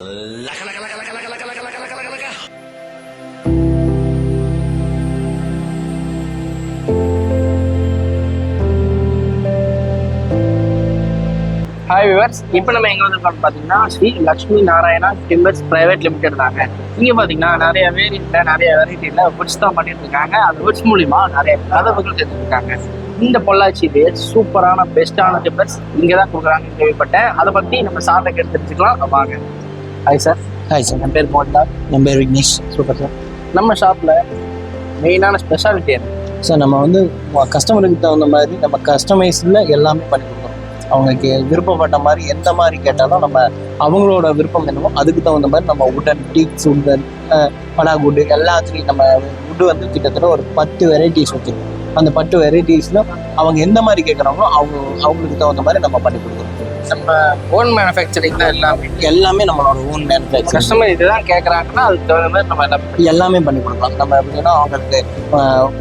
லக லக லக லக லக லக லக லக லக லக ஹாய் விவர்ஸ் இப்போ நம்ம எங்கே வந்திருக்கோம் பார்த்தீங்கன்னா Sri Lakshmi Narayana timbers private limited தாங்க. இங்கே பார்த்தீங்கன்னா நிறைய வேரியண்ட்ல நிறைய வெரைட்டியில் வுட்ஸ் தான் பண்ணிட்டு இருக்காங்க. அந்த வுட்ஸ் மூலிமா நிறைய கதவுகள் தெரிஞ்சிருக்காங்க இந்த பொள்ளாச்சியிலேயே சூப்பரான பெஸ்ட்டான டிம்பர்ஸ் இங்கே தான் கொடுக்குறாங்க கேள்விப்பட்டேன். அதை பற்றி நம்ம சார்ட்ட கேட்டு தெரிஞ்சுக்கலாம். வாங்க. ஹாய் சார் ஹாய் சார் என் பேர் மோட்டா என் பேர் விக்னேஷ். சூப்பர் சார் நம்ம ஷாப்பில் மெயினான ஸ்பெஷாலிட்டி என்ன? சார் நம்ம வந்து கஸ்டமருக்கு தகுந்த மாதிரி நம்ம கஸ்டமைஸில் எல்லாமே பண்ணி கொடுக்குறோம் அவங்களுக்கு விருப்பப்பட்ட மாதிரி எந்த மாதிரி கேட்டாலும் நம்ம அவங்களோட விருப்பம் என்னமோ அதுக்கு தகுந்த மாதிரி நம்ம உடன் டீக்ஸ் உடன் படாகுட்டு எல்லாத்துலேயும் நம்ம உட்டு வந்து கிட்டத்தட்ட ஒரு பத்து வெரைட்டிஸ் வச்சுருக்கோம். அந்த பத்து வெரைட்டிஸில் அவங்க எந்த மாதிரி கேட்குறாங்களோ அவங்க அவங்களுக்கு தகுந்த மாதிரி நம்ம பண்ணி கொடுக்குறோம் நம்ம ஓன் மேனுஃபேக்சரிங் தான் எல்லாமே. எல்லாமே நம்மளோட ஓன் மேனுஃபேக்சர் கஸ்டமர் இதுதான் கேட்குறாங்கன்னா அதுக்கு தகுந்த மாதிரி நம்ம எல்லாம் எல்லாமே பண்ணி கொடுக்கலாம். நம்ம எப்படின்னா அவங்களுக்கு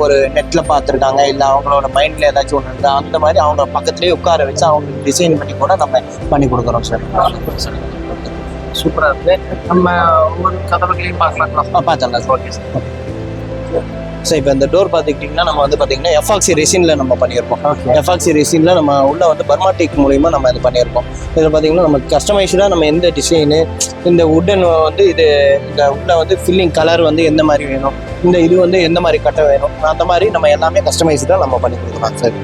ஒரு நெட்ல பார்த்துருக்காங்க இல்லை அவங்களோட மைண்ட்ல ஏதாச்சும் ஒன்று இருந்தா அந்த மாதிரி அவங்க பக்கத்துலேயே உட்கார வச்சு அவங்களுக்கு டிசைன் பண்ணி கூட நம்ம பண்ணி கொடுக்குறோம் சார் சூப்பரா இருக்கு. நம்ம ஒவ்வொரு கதவுகளையும் பார்க்கலாம். பார்த்தலாம் சார் ஓகே சார் சார் இப்போ இந்த டோர் பார்த்துக்கிட்டிங்கன்னா நம்ம வந்து பார்த்தீங்கன்னா எஃபாக்சி ரெசினில் நம்ம பண்ணியிருக்கோம் ஓகே எஃபாக்சி ரெசினில் நம்ம உள்ள வந்து பர்மாட்டிக் மூலிமா நம்ம இது பண்ணியிருக்கோம் இதில் பார்த்தீங்கன்னா நம்ம கஸ்டமைஸ்டாக நம்ம எந்த டிசைனு இந்த உட்டன் வந்து இது இந்த உள்ள வந்து ஃபில்லிங் கலர் வந்து எந்த மாதிரி வேணும்? இந்த இது வந்து எந்த மாதிரி கட்ட வேணும்? அந்த மாதிரி நம்ம எல்லாமே கஸ்டமைஸ்டாக நம்ம பண்ணி கொடுக்குறோம் சார்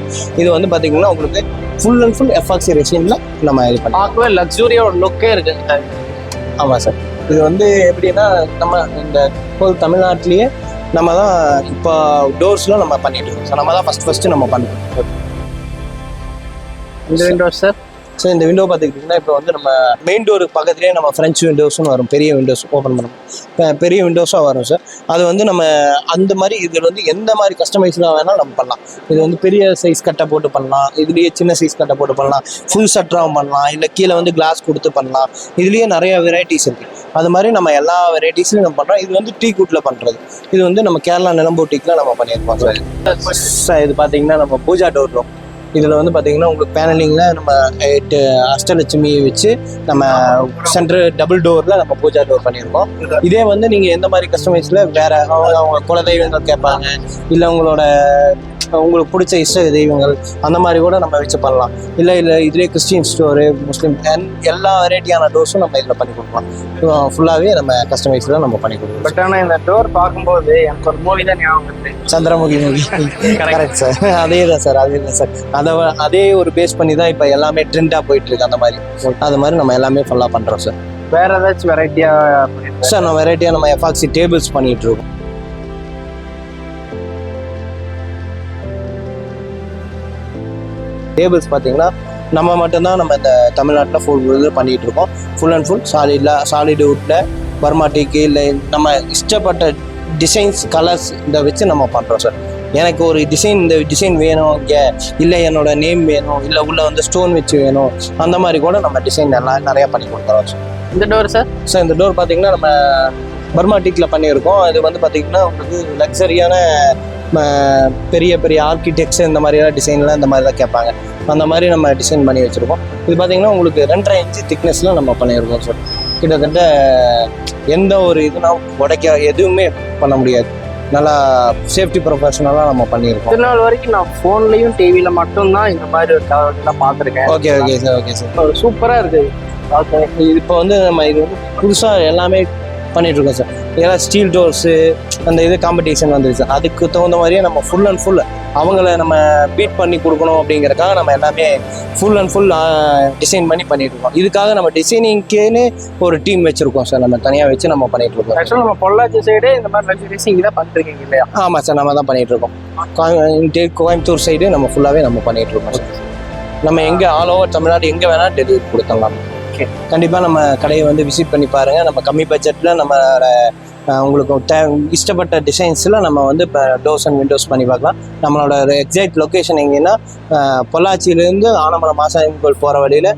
இது வந்து பார்த்தீங்கன்னா உங்களுக்கு ஃபுல் அண்ட் ஃபுல் எஃபாக்சி ரெசினில் நம்ம இது பண்ணி பார்க்கவே லக்ஸூரியோட லுக்கே இருக்கு ஆமாம் சார் இது வந்து எப்படின்னா நம்ம இந்த ஹோல் தமிழ்நாட்டிலேயே நம்ம தான் இப்போ டோர்ஸ்லாம் நம்ம பண்ணிட்டு இருக்கோம். சார் நம்ம தான் ஃபஸ்ட் ஃபஸ்ட்டு நம்ம பண்ணுறோம் இந்த விண்டோஸ் சார் ஸோ இந்த விண்டோ பார்த்துக்கிட்டிங்கன்னா இப்போ வந்து நம்ம மெயின் டோர் பக்கத்துலேயே நம்ம ஃப்ரெஞ்ச் விண்டோஸ்னு வரும். பெரிய விண்டோஸ் ஓப்பன் பண்ணணும் இப்போ பெரிய விண்டோஸாக வரும் சார் அது வந்து நம்ம அந்த மாதிரி இதில் வந்து எந்த மாதிரி கஸ்டமைஸ்லாம் வேணால் நம்ம பண்ணலாம். இது வந்து பெரிய சைஸ் கட்டை போட்டு பண்ணலாம். இதுலேயே சின்ன சைஸ் கட்டை போட்டு பண்ணலாம். ஃபுல் சட்டராகவும் பண்ணலாம். இல்லை கீழே வந்து கிளாஸ் கொடுத்து பண்ணலாம். இதுலேயே நிறைய வெரைட்டிஸ் இருக்குது அது மாதிரி நம்ம எல்லா வெரைட்டிஸும் நம்ம பண்ணுறோம் இது வந்து டீ கூட்டில் பண்ணுறது இது வந்து நம்ம கேரளா நிலம்பூட்டிக்கில் நம்ம பண்ணியிருக்கோம் சார். சார் இது பார்த்தீங்கன்னா நம்ம பூஜா டோர் ரூம். இதில் வந்து பார்த்தீங்கன்னா உங்களுக்கு பேனலிங்கில் நம்ம எட்டு அஷ்டலட்சுமி வச்சு நம்ம சென்டர் டபுள் டோரில் நம்ம பூஜா டோர் பண்ணியிருக்கோம். இதே வந்து நீங்கள் எந்த மாதிரி கஸ்டமைஸில் வேறு அவங்க அவங்க குலதெய்வங்கள் கேட்பாங்க இல்லை உங்களோட உங்களுக்கு பிடிச்ச இஷ்ட தெய்வங்கள் அந்த மாதிரி கூட நம்ம வச்சு பண்ணலாம். இல்லை இல்லை இதுலேயே கிறிஸ்டின் ஸ்டோரு முஸ்லீம் எல்லா வெரைட்டியான டோர்ஸும் நம்ம இதில் பண்ணி கொடுக்கலாம். ஃபுல்லாகவே நம்ம கஸ்டமைஸில் நம்ம பண்ணி கொடுக்கலாம். பட் ஆனா இந்த டோர் பார்க்கும்போது எனக்கு ஒரு மூவி தான் ஞாபகம் சந்திரமுகி மூவி கரெக்ட் சார் அதே தான் சார் அதே தான் சார் அதை அதே ஒரு பேஸ் பண்ணி தான் இப்போ எல்லாமே ட்ரெண்டாக போயிட்டு இருக்கு அந்த மாதிரி. அது மாதிரி நம்ம எல்லாமே ஃபுல்லாக பண்ணுறோம் சார் வேற ஏதாச்சும் வெரைட்டியா பண்ணிருக்கேன் சார் நம்ம வெரைட்டியாக நம்ம எஃபாக்சி டேபிள்ஸ் பண்ணிட்டு டேபிள்ஸ் பார்த்தீங்கன்னா நம்ம மட்டும்தான் நம்ம இந்த தமிழ்நாட்டில் ஃபுல் இது பண்ணிட்டு இருக்கோம். ஃபுல் அண்ட் ஃபுல் சாலிடில் சாலிட் வுட்டில் பர்மாட்டிக்கு இல்லை நம்ம இஷ்டப்பட்ட டிசைன்ஸ் கலர்ஸ் இதை வச்சு நம்ம பண்ணுறோம் சார் எனக்கு ஒரு டிசைன் இந்த டிசைன் வேணும் இங்கே இல்லை என்னோட நேம் வேணும் இல்லை உள்ள வந்து ஸ்டோன் வச்சு வேணும் அந்த மாதிரி கூட நம்ம டிசைன் எல்லாம் நிறையா பண்ணி கொடுக்குறோம் சார் இந்த டோர் சார் ஸோ இந்த டோர் பார்த்தீங்கன்னா நம்ம பர்மாட்டிக்கில் பண்ணியிருக்கோம். இது வந்து பார்த்தீங்கன்னா உங்களுக்கு லக்ஸரியான பெரிய பெரிய ஆர்கிடெக்ட்ஸ் இந்த மாதிரியான டிசைன்லாம் இந்த மாதிரி தான் கேட்பாங்க. அந்த மாதிரி நம்ம டிசைன் பண்ணி வச்சுருக்கோம். இது பார்த்தீங்கன்னா உங்களுக்கு ரெண்டரை இன்ச்சு திக்னஸில் நம்ம பண்ணியிருக்கோம் சார் கிட்டத்தட்ட எந்த ஒரு இதுனா உடைக்க எதுவுமே பண்ண முடியாது. நல்லா சேஃப்டி ப்ரொஃபஷனலாக நம்ம பண்ணியிருக்கோம். இத்தனை நாள் வரைக்கும் நான் ஃபோன்லயும் டிவில மட்டும்தான் இந்த மாதிரி ஒரு கதவுலாம் பார்த்துருக்கேன். Okay okay sir okay sir ஒரு சூப்பரா இருக்கு பார்க்க. இப்போ வந்து நம்ம இது வந்து புதுசாக எல்லாமே பண்ணிட்டு இருக்கோம் சார். ஏன்னா ஸ்டீல் டோர்ஸு அந்த இது காம்படிஷன் வந்துருச்சு அதுக்கு தகுந்த மாதிரியே நம்ம ஃபுல் அண்ட் ஃபுல் அவங்கள நம்ம பீட் பண்ணி கொடுக்கணும் அப்படிங்கறதுக்காக நம்ம எல்லாமே ஃபுல் அண்ட் ஃபுல் டிசைன் பண்ணி பண்ணிட்டு இருக்கோம் இதுக்காக நம்ம டிசைனிங்க்கேன்னு ஒரு டீம் வச்சிருக்கோம் சார். நம்ம தனியாக வச்சு நம்ம பண்ணிட்டு இருக்கோம் ஆக்சுவலாக நம்ம பொள்ளாச்சி சைடு இந்த மாதிரி இங்கே தான் பண்ணிருக்கீங்க இல்லையா? ஆமாம் சார். நம்ம தான் பண்ணிட்டு இருக்கோம் கோயம்~ இங்க கோயம்புத்தூர் சைடு நம்ம ஃபுல்லாகவே நம்ம பண்ணிட்டு இருக்கோம் நம்ம எங்கே ஆல் ஓவர் தமிழ்நாடு எங்கே வேணால் டெலிவரி கொடுத்துடலாம். ஓகே கண்டிப்பாக நம்ம கடையை வந்து விசிட் பண்ணி பாருங்கள் நம்ம கம்மி பட்ஜெட்டில் நம்மளோட உங்களுக்கு தே இஷ்டப்பட்ட டிசைன்ஸில் நம்ம வந்து இப்போ டோர்ஸ் அண்ட் விண்டோஸ் பண்ணி பார்க்கலாம். நம்மளோட எக்ஸாக்ட் லொக்கேஷன் எங்கன்னா பொள்ளாச்சியிலேருந்து ஆனமலை மாசாயம் கோயில் போகிற வழியில்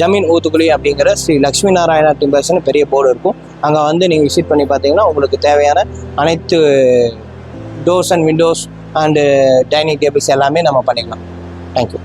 ஜமீன் ஊத்துக்குழி அப்படிங்கிற ஸ்ரீ லக்ஷ்மி நாராயணா டிம்பர்ஸ்னு பெரிய போர்டு இருக்கும். அங்கே வந்து நீங்கள் விசிட் பண்ணி பார்த்தீங்கன்னா உங்களுக்கு தேவையான அனைத்து doors and windows and dining tables எல்லாமே நம்ம பண்ணிக்கலாம். தேங்க்யூ